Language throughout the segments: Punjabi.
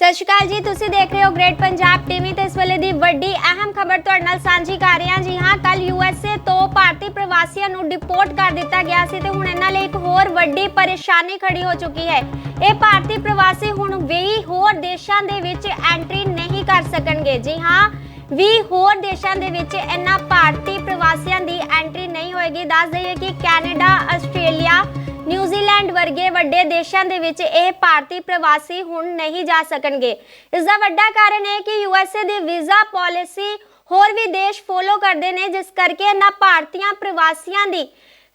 ਸਤਿ ਸ਼੍ਰੀ ਅਕਾਲ ਜੀ, ਤੁਸੀਂ ਦੇਖ ਰਹੇ ਹੋ ਗ੍ਰੇਟ ਪੰਜਾਬ ਟੀਵੀ ਤੇ ਇਸ ਵੇਲੇ ਦੀ ਵੱਡੀ ਅਹਿਮ ਖਬਰ ਤੁਹਾਡੇ ਨਾਲ ਸਾਂਝੀ ਕਰ ਰਹੇ ਹਾਂ। ਜੀ ਹਾਂ ਕੱਲ ਯੂਐਸਏ ਤੋਂ ਭਾਰਤੀ ਪ੍ਰਵਾਸੀਆਂ ਨੂੰ ਡਿਪੋਰਟ ਕਰ ਦਿੱਤਾ ਗਿਆ ਸੀ ਤੇ ਹੁਣ ਇਹਨਾਂ ਲਈ ਇੱਕ ਹੋਰ ਵੱਡੀ ਪਰੇਸ਼ਾਨੀ ਖੜੀ ਹੋ ਚੁੱਕੀ ਹੈ। ਇਹ ਭਾਰਤੀ ਪ੍ਰਵਾਸੀ ਹੁਣ ਵੀ ਹੋਰ ਦੇਸ਼ਾਂ ਦੇ ਵਿੱਚ ਐਂਟਰੀ ਨਹੀਂ ਕਰ ਸਕਣਗੇ। ਜੀ ਹਾਂ, ਵੀ ਹੋਰ ਦੇਸ਼ਾਂ ਦੇ ਵਿੱਚ ਇਹਨਾਂ ਭਾਰਤੀ ਪ੍ਰਵਾਸੀਆਂ ਦੀ ਐਂਟਰੀ ਨਹੀਂ ਹੋਏਗੀ। ਦੱਸ ਦਈਏ ਕਿ ਕੈਨੇਡਾ, ਆਸਟ੍ਰੇਲੀਆ ਨਿਊਜ਼ੀਲੈਂਡ ਵਰਗੇ ਵੱਡੇ ਦੇਸ਼ਾਂ ਦੇ ਵਿੱਚ ਇਹ ਭਾਰਤੀ ਪ੍ਰਵਾਸੀ ਹੁਣ ਨਹੀਂ ਜਾ ਸਕਣਗੇ। ਇਸ ਦਾ ਵੱਡਾ ਕਾਰਨ ਹੈ ਕਿ ਯੂਐਸਏ ਦੀ ਵੀਜ਼ਾ ਪਾਲਿਸੀ ਹੋਰ ਵੀ ਦੇਸ਼ ਫੋਲੋ ਕਰਦੇ ਨੇ, ਜਿਸ ਕਰਕੇ ਇਹਨਾਂ ਭਾਰਤੀਆਂ ਪ੍ਰਵਾਸੀਆਂ ਦੀ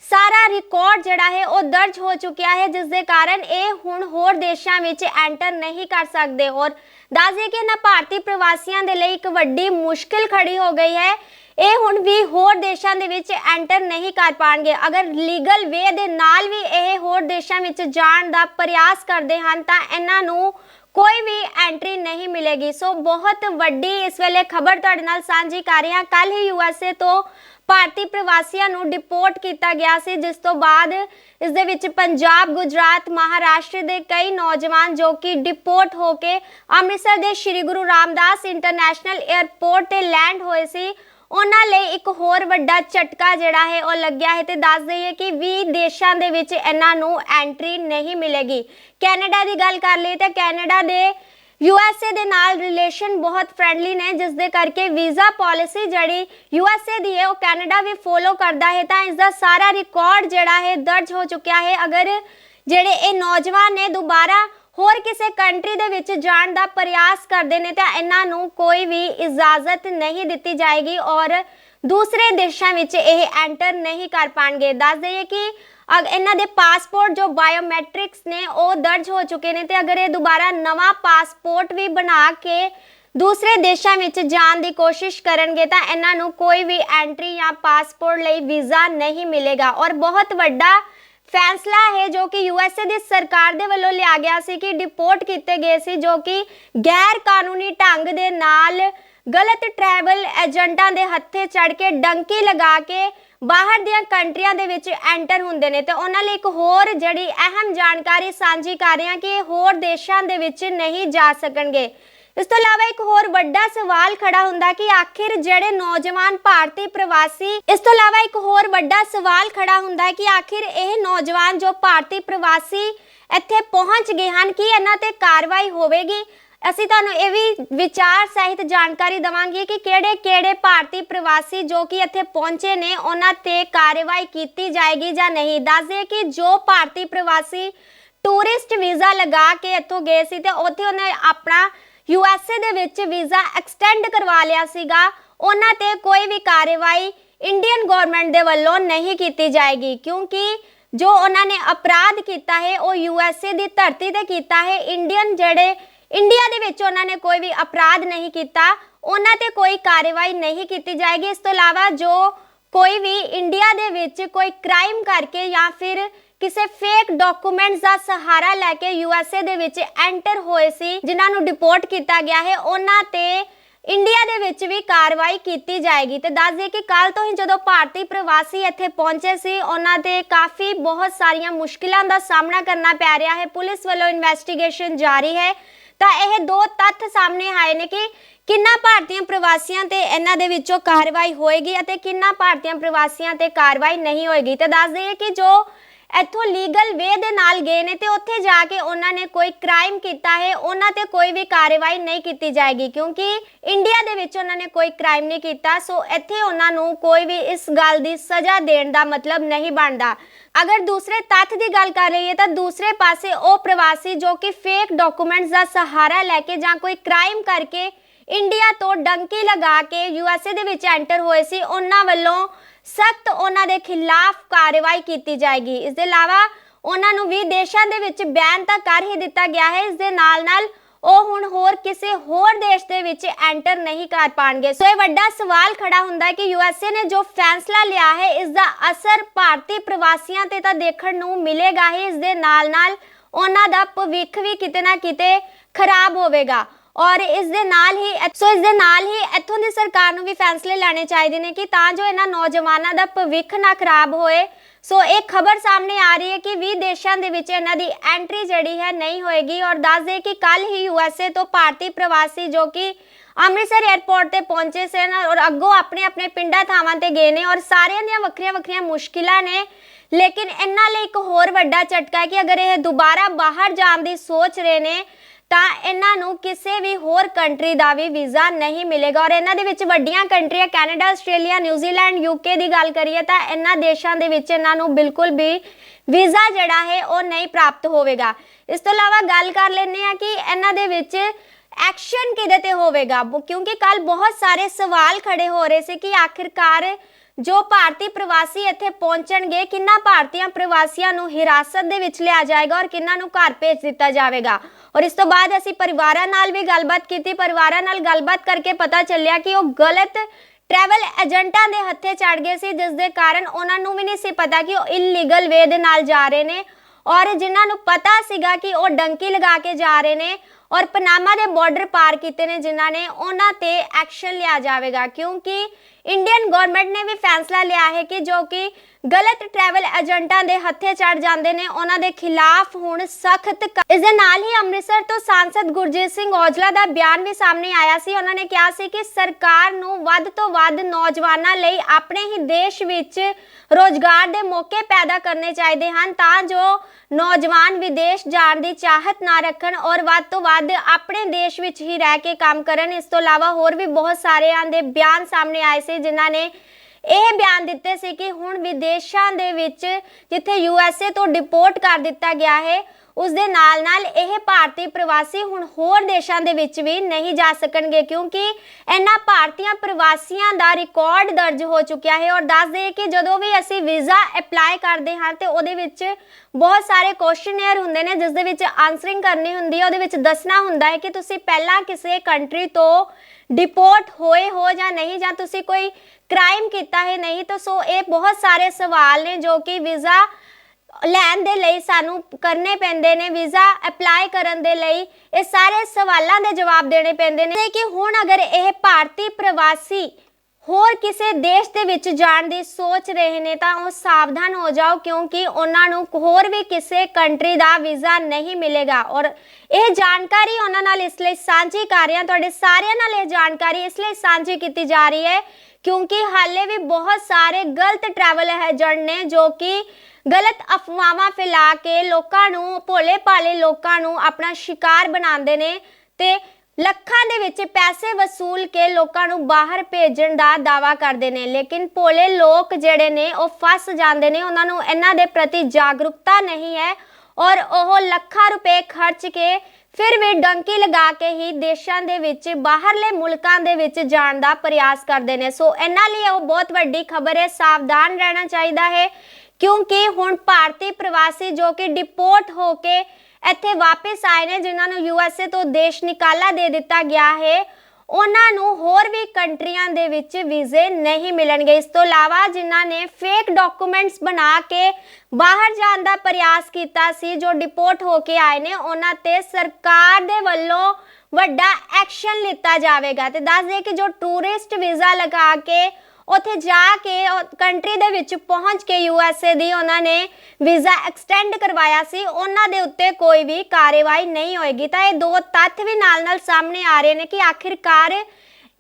ਸਾਰਾ ਰਿਕਾਰਡ ਜਿਹੜਾ ਹੈ ਉਹ ਦਰਜ ਹੋ ਚੁੱਕਿਆ ਹੈ, ਜਿਸ ਦੇ ਕਾਰਨ ਇਹ ਹੁਣ ਹੋਰ ਦੇਸ਼ਾਂ ਵਿੱਚ ਐਂਟਰ ਨਹੀਂ ਕਰ ਸਕਦੇ। ਔਰ ਦੱਸ ਕਿ ਇਹਨਾਂ ਭਾਰਤੀ ਪ੍ਰਵਾਸੀਆਂ ਦੇ ਲਈ ਇੱਕ ਵੱਡੀ ਮੁਸ਼ਕਿਲ ਖੜੀ ਹੋ ਗਈ ਹੈ। ਇਹ ਹੁਣ ਵੀ ਹੋਰ ਦੇਸ਼ਾਂ ਦੇ ਵਿੱਚ ਐਂਟਰ ਨਹੀਂ ਕਰ ਪਾਣਗੇ। ਅਗਰ ਲੀਗਲ ਵੇ ਦੇ ਨਾਲ ਵੀ ਇਹ ਹੋਰ ਦੇਸ਼ਾਂ ਵਿੱਚ ਜਾਣ ਦਾ ਪ੍ਰਯਾਸ ਕਰਦੇ ਹਨ, ਤਾਂ ਇਹਨਾਂ ਨੂੰ ਕੋਈ ਵੀ ਐਂਟਰੀ ਨਹੀਂ ਮਿਲੇਗੀ। ਸੋ ਬਹੁਤ ਵੱਡੀ ਇਸ ਵੇਲੇ ਖਬਰ ਤੁਹਾਡੇ ਨਾਲ ਸਾਂਝੀ ਕਰ ਰਹੇ ਹਾਂ। ਕੱਲ ਹੀ ਯੂਐਸਏ ਤੋਂ ਭਾਰਤੀ ਪ੍ਰਵਾਸੀਆਂ ਨੂੰ ਡਿਪੋਰਟ ਕੀਤਾ ਗਿਆ ਸੀ, ਜਿਸ ਤੋਂ ਬਾਅਦ ਇਸ ਦੇ ਵਿੱਚ ਪੰਜਾਬ, ਗੁਜਰਾਤ, ਮਹਾਰਾਸ਼ਟਰ ਦੇ ਕਈ ਨੌਜਵਾਨ ਜੋ ਕਿ ਡਿਪੋਰਟ ਹੋ ਕੇ ਅੰਮ੍ਰਿਤਸਰ ਦੇ ਸ੍ਰੀ ਗੁਰੂ ਰਾਮਦਾਸ ਇੰਟਰਨੈਸ਼ਨਲ 에ਅਰਪੋਰਟ ਤੇ ਲੈਂਡ ਹੋਏ ਸੀ। ਉਹਨਾਂ ਲਈ ਇੱਕ ਹੋਰ ਵੱਡਾ ਝਟਕਾ ਜਿਹੜਾ ਹੈ, ਉਹ ਲੱਗਿਆ ਹੈ ਤੇ ਦੱਸ ਦਈਏ ਕਿ 20 ਦੇਸ਼ਾਂ ਦੇ ਵਿੱਚ ਇਹਨਾਂ ਨੂੰ ਐਂਟਰੀ ਨਹੀਂ ਮਿਲੇਗੀ। ਕੈਨੇਡਾ ਦੀ ਗੱਲ ਕਰ ਲਈ ਤਾਂ ਕੈਨੇਡਾ ਦੇ ਯੂਐਸਏ ਦੇ ਨਾਲ ਰਿਲੇਸ਼ਨ ਬਹੁਤ ਫ੍ਰੈਂਡਲੀ ਨੇ ਜਿਸ ਦੇ ਕਰਕੇ ਵੀਜ਼ਾ ਪਾਲਿਸੀ ਜਿਹੜੀ ਯੂਐਸਏ ਦੀ ਹੈ, ਉਹ ਕੈਨੇਡਾ ਵੀ ਫੋਲੋ ਕਰਦਾ ਹੈ। ਤਾਂ ਇਸ ਦਾ ਸਾਰਾ ਰਿਕਾਰਡ ਜਿਹੜਾ ਹੈ, ਦਰਜ ਹੋ ਚੁੱਕਿਆ ਹੈ। ਅਗਰ ਜਿਹੜੇ ਇਹ ਨੌਜਵਾਨ ਨੇ ਦੁਬਾਰਾ ਹੋਰ ਕਿਸੇ ਕੰਟਰੀ ਦੇ ਵਿੱਚ ਜਾਣ ਦਾ ਪ੍ਰਯਾਸ ਕਰਦੇ ਨੇ, ਤਾਂ ਇਹਨਾਂ ਨੂੰ ਕੋਈ ਵੀ ਇਜਾਜ਼ਤ ਨਹੀਂ ਦਿੱਤੀ ਜਾਏਗੀ। ਔਰ ਦੂਸਰੇ ਦੇਸ਼ਾਂ ਵਿੱਚ ਇਹ ਐਂਟਰ ਨਹੀਂ ਕਰ ਪਾਣਗੇ। ਦੱਸ ਦਈਏ ਕਿ ਅਗ ਇਹਨਾਂ ਦੇ ਪਾਸਪੋਰਟ ਜੋ ਬਾਇਓਮੈਟ੍ਰਿਕਸ ਨੇ ਉਹ ਦਰਜ ਹੋ ਚੁੱਕੇ ਨੇ ਤੇ ਅਗਰ ਇਹ ਦੁਬਾਰਾ ਨਵਾਂ ਪਾਸਪੋਰਟ ਵੀ ਬਣਾ ਕੇ ਦੂਸਰੇ ਦੇਸ਼ਾਂ ਵਿੱਚ ਜਾਣ ਦੀ ਕੋਸ਼ਿਸ਼ ਕਰਨਗੇ ਤਾਂ ਇਹਨਾਂ ਨੂੰ ਕੋਈ ਵੀ ਐਂਟਰੀ ਜਾਂ ਪਾਸਪੋਰਟ ਲਈ ਵੀਜ਼ਾ ਨਹੀਂ ਮਿਲੇਗਾ। ਔਰ ਬਹੁਤ ਵੱਡਾ ਫੈਸਲਾ ਹੈ ਜੋ ਕਿ ਯੂਐਸਏ ਦੀ ਸਰਕਾਰ ਦੇ ਵੱਲੋਂ ਲਿਆ ਗਿਆ ਸੀ ਕਿ ਡਿਪੋਰਟ ਕੀਤੇ ਗਏ ਸੀ ਜੋ ਕਿ ਗੈਰ ਕਾਨੂੰਨੀ ਢੰਗ ਦੇ ਨਾਲ ਗਲਤ ਟਰੈਵਲ ਏਜੰਟਾਂ ਦੇ ਹੱਥੇ ਚੜ ਕੇ ਡੰਕੀ ਲਗਾ ਕੇ ਬਾਹਰ ਦੀਆਂ ਕੰਟਰੀਆਂ ਦੇ ਵਿੱਚ ਐਂਟਰ ਹੁੰਦੇ ਨੇ ਤੇ ਉਹਨਾਂ ਲਈ ਇੱਕ ਹੋਰ ਜਿਹੜੀ ਅਹਿਮ ਜਾਣਕਾਰੀ ਸਾਂਝੀ ਕਰ ਰਹੇ ਹਾਂ ਕਿ ਹੋਰ ਦੇਸ਼ਾਂ ਦੇ ਵਿੱਚ ਨਹੀਂ ਜਾ ਸਕਣਗੇ। ਇਸ ਤੋਂ ਇਲਾਵਾ ਇੱਕ ਹੋਰ ਵੱਡਾ ਸਵਾਲ ਖੜਾ ਹੁੰਦਾ ਕਿ ਆਖਿਰ ਜਿਹੜੇ ਨੌਜਵਾਨ ਭਾਰਤੀ ਪ੍ਰਵਾਸੀ, ਇਸ ਤੋਂ ਇਲਾਵਾ ਇੱਕ ਹੋਰ ਵੱਡਾ ਸਵਾਲ ਖੜਾ ਹੁੰਦਾ ਕਿ ਆਖਿਰ ਇਹ ਨੌਜਵਾਨ ਜੋ ਭਾਰਤੀ ਪ੍ਰਵਾਸੀ ਇੱਥੇ ਪਹੁੰਚ ਗਏ ਹਨ, ਕੀ ਇਹਨਾਂ ਤੇ ਕਾਰਵਾਈ ਹੋਵੇਗੀ? ਅਸੀਂ ਤੁਹਾਨੂੰ ਇਹ ਵੀ ਵਿਚਾਰ ਸਹਿਤ ਜਾਣਕਾਰੀ ਦਵਾਂਗੇ ਕਿ ਕਿਹੜੇ-ਕਿਹੜੇ ਭਾਰਤੀ ਪ੍ਰਵਾਸੀ ਜੋ ਕਿ ਇੱਥੇ ਪਹੁੰਚੇ ਨੇ, ਉਹਨਾਂ ਤੇ ਕਾਰਵਾਈ ਕੀਤੀ ਜਾਏਗੀ ਜਾਂ ਨਹੀਂ। ਦੱਸਦੇ ਕਿ ਜੋ ਭਾਰਤੀ ਪ੍ਰਵਾਸੀ ਟੂਰਿਸਟ ਵੀਜ਼ਾ ਲਗਾ ਕੇ ਇੱਥੋਂ ਗਏ ਸੀ ਤੇ ਉੱਥੇ ਉਹਨੇ ਆਪਣਾ ਯੂਐਸਏ ਦੇ ਵਿੱਚ ਵੀਜ਼ਾ ਐਕਸਟੈਂਡ ਕਰਵਾ ਲਿਆ ਸੀਗਾ। ਉਹਨਾਂ ਤੇ ਕੋਈ ਵੀ ਕਾਰਵਾਈ ਇੰਡੀਅਨ ਗਵਰਨਮੈਂਟ ਦੇ ਵੱਲੋਂ ਨਹੀਂ ਕੀਤੀ ਜਾਏਗੀ, ਕਿਉਂਕਿ ਜੋ ਉਹਨਾਂ ਨੇ ਅਪਰਾਧ ਕੀਤਾ ਹੈ, ਉਹ ਯੂਐਸਏ ਦੀ ਧਰਤੀ ਤੇ ਕੀਤਾ ਹੈ। ਇੰਡੀਅਨ ਜਿਹੜੇ ਇੰਡੀਆ ਦੇ ਵਿੱਚ ਉਹਨਾਂ ਨੇ ਕੋਈ ਵੀ ਅਪਰਾਧ ਨਹੀਂ ਕੀਤਾ, ਉਹਨਾਂ ਤੇ ਕੋਈ ਕਾਰਵਾਈ ਨਹੀਂ ਕੀਤੀ ਜਾਏਗੀ। ਇਸ ਤੋਂ ਇਲਾਵਾ ਜੋ ਕੋਈ ਵੀ ਇੰਡੀਆ ਦੇ ਵਿੱਚ ਕੋਈ ਕ੍ਰਾਈਮ ਕਰਕੇ ਜਾਂ ਫਿਰ ਕਿਸੇ ਫੇਕ ਡਾਕੂਮੈਂਟਸ ਦਾ ਸਹਾਰਾ ਲੈ ਕੇ ਯੂਐਸਏ ਦੇ ਵਿੱਚ ਐਂਟਰ ਹੋਏ ਸੀ, ਜਿਨ੍ਹਾਂ ਨੂੰ ਡਿਪੋਰਟ ਕੀਤਾ ਗਿਆ ਹੈ, ਉਹਨਾਂ ਤੇ ਇੰਡੀਆ ਦੇ ਵਿੱਚ ਵੀ ਕਾਰਵਾਈ ਕੀਤੀ ਜਾਏਗੀ। ਤੇ ਦੱਸ ਦਈਏ ਕਿ ਕੱਲ ਤੋਂ ਹੀ ਜਦੋਂ ਭਾਰਤੀ ਪ੍ਰਵਾਸੀ ਇੱਥੇ ਪਹੁੰਚੇ ਸੀ, ਉਹਨਾਂ ਤੇ ਕਾਫੀ ਬਹੁਤ ਸਾਰੀਆਂ ਮੁਸ਼ਕਿਲਾਂ ਦਾ ਸਾਹਮਣਾ ਕਰਨਾ ਪੈ ਰਿਹਾ ਹੈ। ਪੁਲਿਸ ਵੱਲੋਂ ਇਨਵੈਸਟੀਗੇਸ਼ਨ ਜਾਰੀ ਹੈ। ਤਾਂ ਇਹ ਦੋ ਤੱਥ ਸਾਹਮਣੇ ਆਏ ਨੇ ਕਿ ਕਿੰਨਾ ਭਾਰਤੀਆਂ ਪ੍ਰਵਾਸੀਆਂ ਤੇ ਇਹਨਾਂ ਦੇ ਵਿੱਚੋਂ ਕਾਰਵਾਈ ਹੋਏਗੀ ਅਤੇ ਕਿੰਨਾ ਭਾਰਤੀਆਂ ਪ੍ਰਵਾਸੀਆਂ ਤੇ ਕਾਰਵਾਈ ਨਹੀਂ ਹੋਏਗੀ। ਤੇ ਦੱਸ ਦਈਏ ਕਿ ਜੋ ਇੱਥੋਂ ਲੀਗਲ ਵੇ ਦੇ ਨਾਲ ਗਏ ਨੇ ਤੇ ਉੱਥੇ ਜਾ ਕੇ ਉਹਨਾਂ ਨੇ ਕੋਈ ਕ੍ਰਾਈਮ ਕੀਤਾ ਹੈ, ਉਹਨਾਂ ਤੇ ਕੋਈ ਵੀ ਕਾਰਵਾਈ ਨਹੀਂ ਕੀਤੀ ਜਾਏਗੀ, ਕਿਉਂਕਿ ਇੰਡੀਆ ਦੇ ਵਿੱਚ ਉਹਨਾਂ ਨੇ ਕੋਈ ਕ੍ਰਾਈਮ ਨਹੀਂ ਕੀਤਾ, ਸੋ ਇੱਥੇ ਉਹਨਾਂ ਨੂੰ ਕੋਈ ਵੀ ਇਸ ਗੱਲ ਦੀ ਸਜ਼ਾ ਦੇਣ ਦਾ ਮਤਲਬ ਨਹੀਂ ਬਣਦਾ। ਅਗਰ ਦੂਸਰੇ ਤੱਥ ਦੀ ਗੱਲ ਕਰ ਲਈਏ ਤਾਂ ਦੂਸਰੇ ਪਾਸੇ ਉਹ ਪ੍ਰਵਾਸੀ ਜੋ ਕਿ ਫੇਕ ਡਾਕੂਮੈਂਟਸ ਦਾ ਸਹਾਰਾ ਲੈ ਕੇ ਜਾਂ ਕੋਈ ਕ੍ਰਾਈਮ ਕਰਕੇ ਇੰਡੀਆ ਤੋਂ ਡੰਕੀ ਲਗਾ ਕੇ ਯੂਐਸਏ ਦੇ ਵਿੱਚ ਐਂਟਰ ਹੋਏ ਸੀ, ਉਹਨਾਂ ਵੱਲੋਂ ਸਖਤ ਉਹਨਾਂ ਦੇ ਖਿਲਾਫ ਕਾਰਵਾਈ ਕੀਤੀ ਜਾਏਗੀ। ਇਸ ਦੇ ਇਲਾਵਾ ਉਹਨਾਂ ਨੂੰ ਵੀ ਦੇਸ਼ਾਂ ਦੇ ਵਿੱਚ ਬੈਨ ਤਾਂ ਕਰ ਹੀ ਦਿੱਤਾ ਗਿਆ ਹੈ। ਇਸ ਦੇ ਨਾਲ ਨਾਲ ਉਹ ਹੁਣ ਹੋਰ ਕਿਸੇ ਹੋਰ ਦੇਸ਼ ਦੇ ਵਿੱਚ ਐਂਟਰ ਨਹੀਂ ਕਰ ਪਾਣਗੇ। ਸੋ ਇਹ ਵੱਡਾ ਸਵਾਲ ਖੜਾ ਹੁੰਦਾ ਹੈ ਕਿ ਯੂਐਸਏ ਨੇ ਜੋ ਫੈਸਲਾ ਲਿਆ ਹੈ, ਇਸ ਦਾ ਅਸਰ ਭਾਰਤੀ ਪ੍ਰਵਾਸੀਆਂ ਤੇ ਤਾਂ ਦੇਖਣ ਨੂੰ ਮਿਲੇਗਾ ਹੀ। ਇਸ ਦੇ ਨਾਲ ਨਾਲ ਉਹਨਾਂ ਦਾ ਭਵਿੱਖ ਵੀ ਕਿਤੇ ਨਾ ਕਿਤੇ ਖਰਾਬ ਹੋਵੇਗਾ। ਔਰ ਇਸ ਦੇ ਨਾਲ ਹੀ ਸੋ ਇਸ ਦੇ ਨਾਲ ਹੀ ਇੱਥੋਂ ਦੀ ਸਰਕਾਰ ਨੂੰ ਵੀ ਫੈਸਲੇ ਲੈਣੇ ਚਾਹੀਦੇ ਨੇ ਕਿ ਤਾਂ ਜੋ ਇਹਨਾਂ ਨੌਜਵਾਨਾਂ ਦਾ ਭਵਿੱਖ ਨਾ ਖਰਾਬ ਹੋਏ। ਸੋ ਇਹ ਖਬਰ ਸਾਹਮਣੇ ਆ ਰਹੀ ਹੈ ਕਿ 20 ਦੇਸ਼ਾਂ ਦੇ ਵਿੱਚ ਇਹਨਾਂ ਦੀ ਐਂਟਰੀ ਜਿਹੜੀ ਹੈ ਨਹੀਂ ਹੋਏਗੀ ਔਰ ਦੱਸ ਦੇ ਕਿ ਕੱਲ ਹੀ ਯੂਐਸਏ ਤੋਂ ਭਾਰਤੀ ਪ੍ਰਵਾਸੀ ਜੋ ਕਿ ਅੰਮ੍ਰਿਤਸਰ 에ਅਰਪੋਰਟ ਤੇ ਪਹੁੰਚੇ ਸਨ ਔਰ ਅੱਗੋਂ ਆਪਣੇ ਆਪਣੇ ਪਿੰਡਾਂ ਥਾਵਾਂ ਤੇ ਗਏ ਨੇ ਔਰ ਸਾਰਿਆਂ ਦੀਆਂ ਵੱਖਰੀਆਂ ਵੱਖਰੀਆਂ ਮੁਸ਼ਕਿਲਾਂ ਨੇ। ਲੇਕਿਨ ਇਹਨਾਂ ਲਈ ਇੱਕ ਹੋਰ ਵੱਡਾ ਝਟਕਾ ਹੈ ਕਿ ਅਗਰ ਇਹ ਦੁਬਾਰਾ ਬਾਹਰ ਜਾਣ ਦੀ ਸੋਚ ਰਹੇ ਨੇ ਤਾਂ ਇਹਨਾਂ ਨੂੰ ਕਿਸੇ ਵੀ ਹੋਰ ਕੰਟਰੀ ਦਾ ਵੀ ਵੀਜ਼ਾ ਨਹੀਂ ਮਿਲੇਗਾ। ਔਰ ਇਹਨਾਂ ਦੇ ਵਿੱਚ ਵੱਡੀਆਂ ਕੰਟਰੀਆਂ Canada, Australia New Zealand UK ਦੀ ਗੱਲ ਕਰੀਏ ਤਾਂ ਇਹਨਾਂ ਦੇਸ਼ਾਂ ਦੇ ਵਿੱਚ ਇਹਨਾਂ ਨੂੰ ਬਿਲਕੁਲ ਵੀ ਵੀਜ਼ਾ ਜਿਹੜਾ ਹੈ ਉਹ ਨਹੀਂ ਪ੍ਰਾਪਤ ਹੋਵੇਗਾ। ਇਸ ਤੋਂ ਇਲਾਵਾ ਗੱਲ ਕਰ ਲੈਂਦੇ ਆ ਕਿ ਇਹਨਾਂ ਦੇ ਵਿੱਚ ਐਕਸ਼ਨ ਕਿਹਦੇ ਤੇ ਹੋਵੇਗਾ। ਕਿਉਂਕਿ ਕੱਲ ਬਹੁਤ ਸਾਰੇ ਸਵਾਲ ਖੜੇ ਹੋ ਰਹੇ ਸੀ ਕਿ ਆਖਿਰਕਾਰ ਜੋ ਭਾਰਤੀ ਪ੍ਰਵਾਸੀ ਇੱਥੇ ਪਹੁੰਚਣਗੇ, ਕਿੰਨਾ ਭਾਰਤੀਆਂ ਪ੍ਰਵਾਸੀਆਂ ਨੂੰ ਹਿਰਾਸਤ ਦੇ ਵਿੱਚ ਲਿਆ ਜਾਏਗਾ ਔਰ ਕਿੰਨਾ ਨੂੰ ਘਰ ਭੇਜ ਦਿੱਤਾ ਜਾਵੇਗਾ? ਔਰ ਇਸ ਤੋਂ ਬਾਅਦ ਅਸੀਂ ਪਰਿਵਾਰਾਂ ਨਾਲ ਵੀ ਗੱਲਬਾਤ ਕੀਤੀ, ਪਰਿਵਾਰਾਂ ਨਾਲ ਗੱਲਬਾਤ ਕਰਕੇ ਪਤਾ ਚੱਲਿਆ ਕਿ ਉਹ ਗਲਤ ਟਰੈਵਲ ਏਜੰਟਾਂ ਦੇ ਹੱਥੇ ਚੜ ਗਏ ਸੀ, ਜਿਸ ਦੇ ਕਾਰਨ ਉਹਨਾਂ ਨੂੰ ਵੀ ਨਹੀਂ ਸੀ ਪਤਾ ਕਿ ਉਹ ਇਲੀਗਲ ਵੇ ਦੇ ਨਾਲ ਜਾ ਰਹੇ ਨੇ ਔਰ ਜਿਨ੍ਹਾਂ ਨੂੰ ਪਤਾ ਸੀਗਾ ਕਿ ਉਹ ਡੰਕੀ ਲਗਾ ਕੇ ਜਾ ਰਹੇ ਨੇ ਔਰ ਪਨਾਮਾ ਦੇ ਬਾਰਡਰ ਪਾਰ ਕੀਤੇ ਨੇ ਜਿਨ੍ਹਾਂ ਨੇ ਉਹਨਾਂ ਤੇ ਐਕਸ਼ਨ ਲਿਆ ਜਾਵੇਗਾ। ਕਿਉਂਕਿ ਇੰਡੀਅਨ ਗਵਰਨਮੈਂਟ ਨੇ ਵੀ ਫੈਸਲਾ ਲਿਆ ਹੈ ਕਿ ਜੋ ਕਿ ਗਲਤ ਟਰੈਵਲ ਏਜੰਟਾਂ ਦੇ ਹੱਥੇ ਚੜ ਜਾਂਦੇ ਨੇ, ਉਹਨਾਂ ਦੇ ਖਿਲਾਫ ਹੁਣ ਸਖਤ ਇਸ ਦੇ ਨਾਲ ਹੀ ਅੰਮ੍ਰਿਤਸਰ ਤੋਂ ਸਾਂਸਦ ਗੁਰਜੀਤ ਸਿੰਘ ਔਜਲਾ ਦਾ ਬਿਆਨ ਵੀ ਸਾਹਮਣੇ ਆਇਆ ਸੀ। ਉਹਨਾਂ ਨੇ ਕਿਹਾ ਸੀ ਕਿ ਸਰਕਾਰ ਨੂੰ ਵੱਧ ਤੋਂ ਵੱਧ ਨੌਜਵਾਨਾਂ ਲਈ ਆਪਣੇ ਹੀ ਦੇਸ਼ ਵਿੱਚ ਰੋਜ਼ਗਾਰ ਦੇ ਮੌਕੇ ਪੈਦਾ ਕਰਨੇ ਚਾਹੀਦੇ ਹਨ, ਤਾਂ ਜੋ ਨੌਜਵਾਨ ਵਿਦੇਸ਼ ਜਾਣ ਦੀ ਚਾਹਤ ਨਾ ਰੱਖਣ ਔਰ ਵੱਧ ਤੋਂ ਵੱਧ ਆਪਣੇ ਦੇਸ਼ ਵਿੱਚ ਹੀ ਰਹਿ ਕੇ ਕੰਮ ਕਰਨ। ਇਸ ਤੋਂ ਇਲਾਵਾ ਹੋਰ ਵੀ ਬਹੁਤ ਸਾਰਿਆਂ ਦੇ ਬਿਆਨ ਸਾਹਮਣੇ ਆਏ ਸੀ, ਜਿਨ੍ਹਾਂ ਨੇ ਇਹ ਬਿਆਨ ਦਿੱਤੇ ਸੀ ਕਿ ਹੁਣ ਵਿਦੇਸ਼ਾਂ ਦੇ ਵਿੱਚ ਜਿੱਥੇ ਯੂਐਸਏ ਤੋਂ ਡਿਪੋਰਟ ਕਰ ਦਿੱਤਾ ਗਿਆ ਹੈ ਉਸ ਦੇ ਨਾਲ ਨਾਲ ਇਹ ਭਾਰਤੀ ਪ੍ਰਵਾਸੀ ਹੁਣ ਹੋਰ ਦੇਸ਼ਾਂ ਦੇ ਵਿੱਚ ਵੀ ਨਹੀਂ ਜਾ ਸਕਣਗੇ ਕਿਉਂਕਿ ਇਹਨਾਂ ਭਾਰਤੀਆਂ ਪ੍ਰਵਾਸੀਆਂ ਦਾ ਰਿਕਾਰਡ ਦਰਜ ਹੋ ਚੁੱਕਿਆ ਹੈ ਔਰ ਦੱਸ ਦਈਏ ਕਿ ਜਦੋਂ ਵੀ ਅਸੀਂ ਵੀਜ਼ਾ ਅਪਲਾਈ ਕਰਦੇ ਹਾਂ ਤੇ ਉਹਦੇ ਵਿੱਚ ਬਹੁਤ ਸਾਰੇ ਕੁਐਸਚਨੇਅਰ ਹੁੰਦੇ ਨੇ, ਜਿਸ ਦੇ ਵਿੱਚ ਆਨਸਰਿੰਗ ਕਰਨੀ ਹੁੰਦੀ ਹੈ, ਉਹਦੇ ਵਿੱਚ ਦੱਸਣਾ ਹੁੰਦਾ ਹੈ ਕਿ ਤੁਸੀਂ ਪਹਿਲਾਂ ਕਿਸੇ ਕੰਟਰੀ ਤੋਂ ਡਿਪੋਰਟ ਹੋਏ ਹੋ ਜਾਂ ਨਹੀਂ, ਜਾਂ ਤੁਸੀਂ ਕੋਈ ਕ੍ਰਾਈਮ ਕੀਤਾ ਹੈ ਨਹੀਂ, ਤਾਂ ਸੋ ਇਹ ਬਹੁਤ ਸਾਰੇ ਸਵਾਲ ਨੇ ਜੋ ਕਿ ਵੀਜ਼ਾ ਲੈਣ ਦੇ ਲਈ ਸਾਨੂੰ ਕਰਨੇ ਪੈਂਦੇ ਨੇ, ਵੀਜ਼ਾ ਅਪਲਾਈ ਕਰਨ ਦੇ ਲਈ, ਇਹ ਸਾਰੇ ਸਵਾਲਾਂ ਦੇ ਜਵਾਬ ਦੇਣੇ ਪੈਂਦੇ ਨੇ। ਕਿ ਹੁਣ ਅਗਰ ਇਹ ਭਾਰਤੀ ਪ੍ਰਵਾਸੀ ਹੋਰ ਕਿਸੇ ਦੇਸ਼ ਦੇ ਵਿੱਚ ਜਾਣ ਦੀ ਸੋਚ ਰਹੇ ਨੇ, ਤਾਂ ਉਹ ਸਾਵਧਾਨ ਹੋ ਜਾਓ, ਕਿਉਂਕਿ ਉਹਨਾਂ ਨੂੰ ਹੋਰ ਵੀ ਕਿਸੇ ਕੰਟਰੀ ਦਾ ਵੀਜ਼ਾ ਨਹੀਂ ਮਿਲੇਗਾ। ਔਰ ਇਹ ਜਾਣਕਾਰੀ ਉਹਨਾਂ ਨਾਲ ਇਸ ਲਈ ਸਾਂਝੀ ਕਰ ਰਹੇ ਹਾਂ। ਤੁਹਾਡੇ ਸਾਰਿਆਂ ਨਾਲ ਇਹ ਜਾਣਕਾਰੀ ਇਸ ਲਈ ਸਾਂਝੀ ਕੀਤੀ ਜਾ ਰਹੀ ਹੈ ਕਿਉਂਕਿ ਹਾਲੇ ਵੀ ਬਹੁਤ ਸਾਰੇ ਗਲਤ ਟਰੈਵਲ ਏਜੰਟ ਨੇ ਜੋ ਕਿ ਗਲਤ ਅਫਵਾਹਾਂ ਫੈਲਾ ਕੇ ਲੋਕਾਂ ਨੂੰ ਭੋਲੇ ਭਾਲੇ ਲੋਕਾਂ ਨੂੰ ਆਪਣਾ ਸ਼ਿਕਾਰ ਬਣਾਉਂਦੇ ਨੇ ਤੇ ਲੱਖਾਂ ਦੇ ਵਿੱਚ ਪੈਸੇ ਵਸੂਲ ਕੇ ਲੋਕਾਂ ਨੂੰ ਬਾਹਰ ਭੇਜਣ ਦਾ ਦਾਵਾ ਕਰਦੇ ਨੇ। ਲੇਕਿਨ ਭੋਲੇ ਲੋਕ ਜਿਹੜੇ ਨੇ, ਉਹ ਫਸ ਜਾਂਦੇ ਨੇ। ਉਹਨਾਂ ਨੂੰ ਇਹਨਾਂ ਦੇ ਪ੍ਰਤੀ ਜਾਗਰੂਕਤਾ ਨਹੀਂ ਹੈ ਔਰ ਉਹ ਲੱਖਾਂ ਰੁਪਏ ਖਰਚ ਕੇ ਫਿਰ ਵੀ ਡੰਕੀ ਲਗਾ ਕੇ ਹੀ ਦੇਸ਼ਾਂ ਦੇ ਵਿੱਚ, ਬਾਹਰਲੇ ਮੁਲਕਾਂ ਦੇ ਵਿੱਚ ਜਾਣ ਦਾ ਪ੍ਰਯਾਸ ਕਰਦੇ ਨੇ। ਸੋ ਇਹਨਾਂ ਲਈ ਉਹ ਬਹੁਤ ਵੱਡੀ ਖਬਰ ਹੈ, ਸਾਵਧਾਨ ਰਹਿਣਾ ਚਾਹੀਦਾ ਹੈ, ਕਿਉਂਕਿ ਹੁਣ ਭਾਰਤੀ ਪ੍ਰਵਾਸੀ ਜੋ ਕਿ ਡਿਪੋਰਟ ਹੋ ਕੇ ਇੱਥੇ ਵਾਪਸ ਆਏ ਨੇ, ਜਿਨ੍ਹਾਂ ਨੂੰ ਯੂਐਸਏ ਤੋਂ ਦੇਸ਼ ਨਿਕਾਲਾ ਦੇ ਦਿੱਤਾ ਗਿਆ ਹੈ ਉਹਨਾਂ ਨੂੰ ਹੋਰ ਵੀ ਕੰਟਰੀਆਂ ਦੇ ਵਿੱਚ ਵੀਜ਼ੇ ਨਹੀਂ ਮਿਲਣਗੇ। ਇਸ ਤੋਂ ਇਲਾਵਾ ਜਿਨ੍ਹਾਂ ਨੇ ਫੇਕ ਡਾਕੂਮੈਂਟਸ ਬਣਾ ਕੇ ਬਾਹਰ ਜਾਣ ਦਾ ਪ੍ਰਯਾਸ ਕੀਤਾ ਸੀ, ਜੋ ਡਿਪੋਰਟ ਹੋ ਕੇ ਆਏ ਨੇ, ਉਹਨਾਂ ਤੇ ਸਰਕਾਰ ਦੇ ਵੱਲੋਂ ਵੱਡਾ ਐਕਸ਼ਨ ਲਿੱਤਾ ਜਾਵੇਗਾ। ਤੇ ਦੱਸ ਦੇ ਕਿ ਜੋ ਟੂਰਿਸਟ ਵੀਜ਼ਾ ਲਗਾ ਕੇ ਉੱਥੇ ਜਾ ਕੇ ਕੰਟਰੀ ਦੇ ਵਿੱਚ ਪਹੁੰਚ ਕੇ ਯੂਐਸਏ ਦੀ ਉਹਨਾਂ ਨੇ ਵੀਜ਼ਾ ਐਕਸਟੈਂਡ ਕਰਵਾਇਆ ਸੀ। ਉਹਨਾਂ ਦੇ ਉੱਤੇ ਕੋਈ ਵੀ ਕਾਰਵਾਈ ਨਹੀਂ ਹੋਏਗੀ। ਤਾਂ ਇਹ ਦੋ ਤੱਥ ਵੀ ਨਾਲ-ਨਾਲ ਸਾਹਮਣੇ ਆ ਰਹੇ ਨੇ ਕਿ ਆਖਿਰਕਾਰ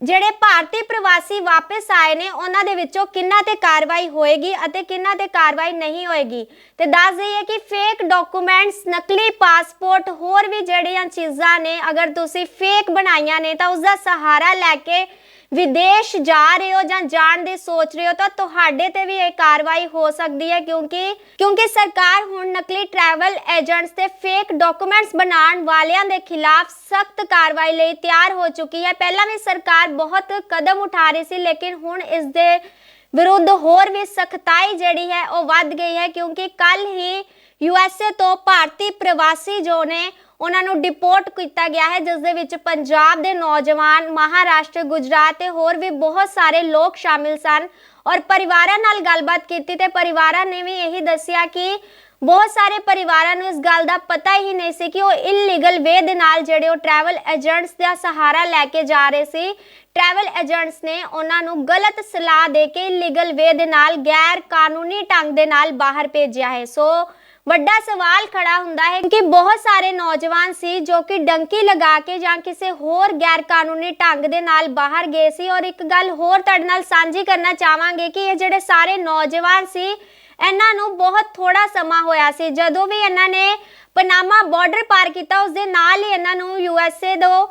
ਜਿਹੜੇ ਭਾਰਤੀ ਪ੍ਰਵਾਸੀ ਵਾਪਸ ਆਏ ਨੇ, ਉਹਨਾਂ ਦੇ ਵਿੱਚੋਂ ਕਿੰਨਾ ਤੇ ਕਾਰਵਾਈ ਹੋਏਗੀ ਅਤੇ ਕਿੰਨਾ ਤੇ ਕਾਰਵਾਈ ਨਹੀਂ ਹੋਏਗੀ। ਤੇ ਦੱਸ ਦਈਏ ਕਿ ਫੇਕ ਡਾਕੂਮੈਂਟਸ ਨਕਲੀ ਪਾਸਪੋਰਟ ਹੋਰ ਵੀ ਜਿਹੜੀਆਂ ਚੀਜ਼ਾਂ ਨੇ, ਅਗਰ ਤੁਸੀਂ ਫੇਕ ਬਣਾਈਆਂ ਨੇ, ਤਾਂ ਉਸ ਦਾ ਸਹਾਰਾ ਲੈ ਕੇ ਵਿਦੇਸ਼ ਜਾ ਰਹੇ ਹੋ ਜਾਂ ਜਾਣ ਦੀ ਸੋਚ ਰਹੇ ਹੋ, ਤਾਂ ਤੁਹਾਡੇ ਤੇ ਵੀ ਇਹ ਕਾਰਵਾਈ ਹੋ ਸਕਦੀ ਹੈ ਕਿਉਂਕਿ ਕਿਉਂਕਿ ਸਰਕਾਰ ਹੁਣ ਨਕਲੀ ਟਰੈਵਲ ਏਜੰਟਸ ਤੇ ਫੇਕ ਡਾਕੂਮੈਂਟਸ ਬਣਾਉਣ ਵਾਲਿਆਂ ਦੇ ਖਿਲਾਫ ਸਖਤ ਕਾਰਵਾਈ ਲਈ ਤਿਆਰ ਹੋ ਚੁੱਕੀ ਹੈ। ਪਹਿਲਾਂ ਵੀ ਸਰਕਾਰ ਬਹੁਤ ਕਦਮ ਉਠਾ ਰਹੀ ਸੀ, ਲੇਕਿਨ ਹੁਣ ਇਸ ਦੇ ਵਿਰੁੱਧ ਹੋਰ ਵੀ ਸਖਤਾਈ ਜਿਹੜੀ ਹੈ ਉਹ ਵੱਧ ਗਈ ਹੈ ਕਿਉਂਕਿ ਕੱਲ ਹੀ ਯੂਐਸਏ ਤੋਂ ਭਾਰਤੀ ਪ੍ਰਵਾਸੀ ਜੋ ਨੇ ਉਹਨਾਂ ਨੂੰ ਡਿਪੋਰਟ ਕੀਤਾ ਗਿਆ ਹੈ ਜਿਸ ਦੇ ਵਿੱਚ ਪੰਜਾਬ ਦੇ ਨੌਜਵਾਨ, ਮਹਾਰਾਸ਼ਟਰ, ਗੁਜਰਾਤ ਤੇ ਹੋਰ ਵੀ ਬਹੁਤ ਸਾਰੇ ਲੋਕ ਸ਼ਾਮਿਲ ਸਨ ਔਰ ਪਰਿਵਾਰਾਂ ਨਾਲ ਗੱਲਬਾਤ ਕੀਤੀ ਤੇ ਪਰਿਵਾਰਾਂ ਨੇ ਵੀ ਇਹੀ ਦੱਸਿਆ ਕਿ ਬਹੁਤ ਸਾਰੇ ਪਰਿਵਾਰਾਂ ਨੂੰ ਇਸ ਗੱਲ ਦਾ ਪਤਾ ਹੀ ਨਹੀਂ ਸੀ ਕਿ ਉਹ ਇਲੀਗਲ ਵੇ ਦੇ ਨਾਲ ਜਿਹੜੇ ਉਹ ਟਰੈਵਲ ਏਜੰਟਸ ਦਾ ਸਹਾਰਾ ਲੈ ਕੇ ਜਾ ਰਹੇ ਸੀ। ਟਰੈਵਲ ਏਜੰਟਸ ਨੇ ਉਹਨਾਂ ਨੂੰ ਗਲਤ ਸਲਾਹ ਦੇ ਕੇ ਇਲੀਗਲ ਵੇ ਦੇ ਨਾਲ ਗੈਰ ਕਾਨੂੰਨੀ ਢੰਗ ਦੇ ਨਾਲ ਬਾਹਰ ਭੇਜਿਆ ਹੈ। ਸੋ ਵੱਡਾ ਸਵਾਲ ਖੜਾ ਹੁੰਦਾ ਹੈ ਕਿ ਬਹੁਤ ਸਾਰੇ ਨੌਜਵਾਨ ਸੀ ਜੋ ਕਿ ਡੰਕੀ ਲਗਾ ਕੇ ਜਾਂ ਕਿਸੇ ਹੋਰ ਗੈਰ ਕਾਨੂੰਨੀ ਢੰਗ ਦੇ ਨਾਲ ਬਾਹਰ ਗਏ ਸੀ। ਔਰ ਇੱਕ ਗੱਲ ਹੋਰ ਤੁਹਾਡੇ ਨਾਲ ਸਾਂਝੀ ਕਰਨਾ ਚਾਹਾਂਗੇ ਕਿ ਇਹ ਜਿਹੜੇ ਸਾਰੇ ਨੌਜਵਾਨ ਸੀ, ਇਹਨਾਂ ਨੂੰ ਬਹੁਤ ਥੋੜਾ ਸਮਾਂ ਹੋਇਆ ਸੀ। ਜਦੋਂ ਵੀ ਇਹਨਾਂ ਨੇ ਪਨਾਮਾ ਬਾਰਡਰ ਪਾਰ ਕੀਤਾ, ਉਸ ਦੇ ਨਾਲ ਹੀ ਇਹਨਾਂ ਨੂੰ ਯੂਐਸਏ ਤੋਂ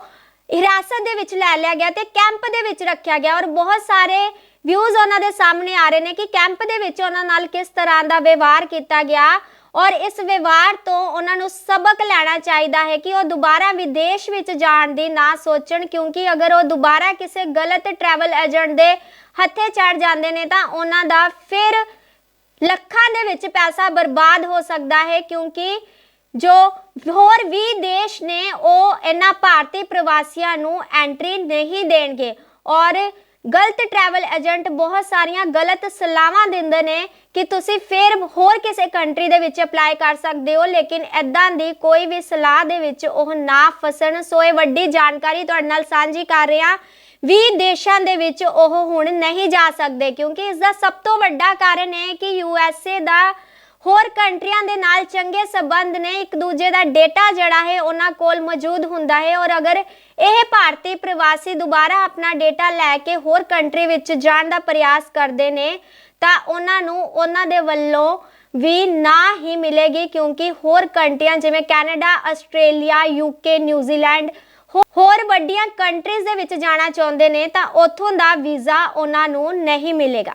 ਹਿਰਾਸਤ ਦੇ ਵਿੱਚ ਲੈ ਲਿਆ ਗਿਆ ਤੇ ਕੈਂਪ ਦੇ ਵਿੱਚ ਰੱਖਿਆ ਗਿਆ। ਔਰ ਬਹੁਤ ਸਾਰੇ ਵਿਊਜ਼ ਉਹਨਾਂ ਦੇ ਸਾਹਮਣੇ ਆ ਰਹੇ ਨੇ ਕਿ ਕੈਂਪ ਦੇ ਵਿੱਚ ਉਹਨਾਂ ਨਾਲ ਕਿਸ ਤਰ੍ਹਾਂ ਦਾ ਵਿਵਹਾਰ ਕੀਤਾ ਗਿਆ। ਔਰ ਇਸ ਵਿਵਹਾਰ ਤੋਂ ਉਹਨਾਂ ਨੂੰ ਸਬਕ ਲੈਣਾ ਚਾਹੀਦਾ ਹੈ ਕਿ ਉਹ ਦੁਬਾਰਾ ਵਿਦੇਸ਼ ਵਿੱਚ ਜਾਣ ਦੀ ਨਾ ਸੋਚਣ, ਕਿਉਂਕਿ ਅਗਰ ਉਹ ਦੁਬਾਰਾ ਕਿਸੇ ਗਲਤ ਟਰੈਵਲ ਏਜੰਟ ਦੇ ਹੱਥੇ ਚੜ ਜਾਂਦੇ ਨੇ ਤਾਂ ਉਹਨਾਂ ਦਾ ਫਿਰ ਲੱਖਾਂ ਦੇ ਵਿੱਚ ਪੈਸਾ ਬਰਬਾਦ ਹੋ ਸਕਦਾ ਹੈ, ਕਿਉਂਕਿ ਜੋ ਹੋਰ ਵੀ ਦੇਸ਼ ਨੇ ਉਹ ਇਹਨਾਂ ਭਾਰਤੀ ਪ੍ਰਵਾਸੀਆਂ ਨੂੰ ਐਂਟਰੀ ਨਹੀਂ ਦੇਣਗੇ। ਔਰ ਗਲਤ ਟਰੈਵਲ ਏਜੰਟ ਬਹੁਤ ਸਾਰੀਆਂ ਗਲਤ ਸਲਾਹਾਂ ਦਿੰਦੇ ਨੇ ਕਿ ਤੁਸੀਂ ਫਿਰ ਹੋਰ ਕਿਸੇ ਕੰਟਰੀ ਦੇ ਵਿੱਚ ਅਪਲਾਈ ਕਰ ਸਕਦੇ ਹੋ, ਲੇਕਿਨ ਐਦਾਂ ਦੀ ਕੋਈ ਵੀ ਸਲਾਹ ਦੇ ਵਿੱਚ ਉਹ ਨਾ ਫਸਣ। ਸੋ ਇਹ ਵੱਡੀ ਜਾਣਕਾਰੀ ਤੁਹਾਡੇ ਨਾਲ ਸਾਂਝੀ ਕਰ ਰਿਹਾ। ਵੀ ਦੇਸ਼ਾਂ ਦੇ ਵਿੱਚ ਉਹ ਹੁਣ ਨਹੀਂ ਜਾ ਸਕਦੇ, ਕਿਉਂਕਿ ਇਸ ਦਾ ਸਭ ਤੋਂ ਵੱਡਾ ਕਾਰਨ ਹੈ ਕਿ ਯੂਐਸਏ ਦਾ ਹੋਰ ਕੰਟਰੀਆਂ ਦੇ ਨਾਲ ਚੰਗੇ ਸਬੰਧ ਨੇ। ਇੱਕ ਦੂਜੇ ਦਾ ਡੇਟਾ ਜਿਹੜਾ ਹੈ, ਉਹਨਾਂ ਕੋਲ ਮੌਜੂਦ ਹੁੰਦਾ ਹੈ। ਔਰ ਅਗਰ ਇਹ ਭਾਰਤੀ ਪ੍ਰਵਾਸੀ ਦੁਬਾਰਾ ਆਪਣਾ ਡੇਟਾ ਲੈ ਕੇ ਹੋਰ ਕੰਟਰੀ ਵਿੱਚ ਜਾਣ ਦਾ ਪ੍ਰਯਾਸ ਕਰਦੇ ਨੇ ਤਾਂ ਉਹਨਾਂ ਨੂੰ ਉਹਨਾਂ ਦੇ ਵੱਲੋਂ ਵੀ ਨਾ ਹੀ ਮਿਲੇਗੀ ਕਿਉਂਕਿ ਹੋਰ ਕੰਟਰੀਆਂ ਜਿਵੇਂ ਕੈਨੇਡਾ, ਆਸਟ੍ਰੇਲੀਆ ਯੂਕੇ ਨਿਊਜ਼ੀਲੈਂਡ ਹੋ- ਹੋਰ ਵੱਡੀਆਂ ਕੰਟਰੀਜ਼ ਦੇ ਵਿੱਚ ਜਾਣਾ ਚਾਹੁੰਦੇ ਨੇ ਤਾਂ ਉੱਥੋਂ ਦਾ ਵੀਜ਼ਾ ਉਹਨਾਂ ਨੂੰ ਨਹੀਂ ਮਿਲੇਗਾ।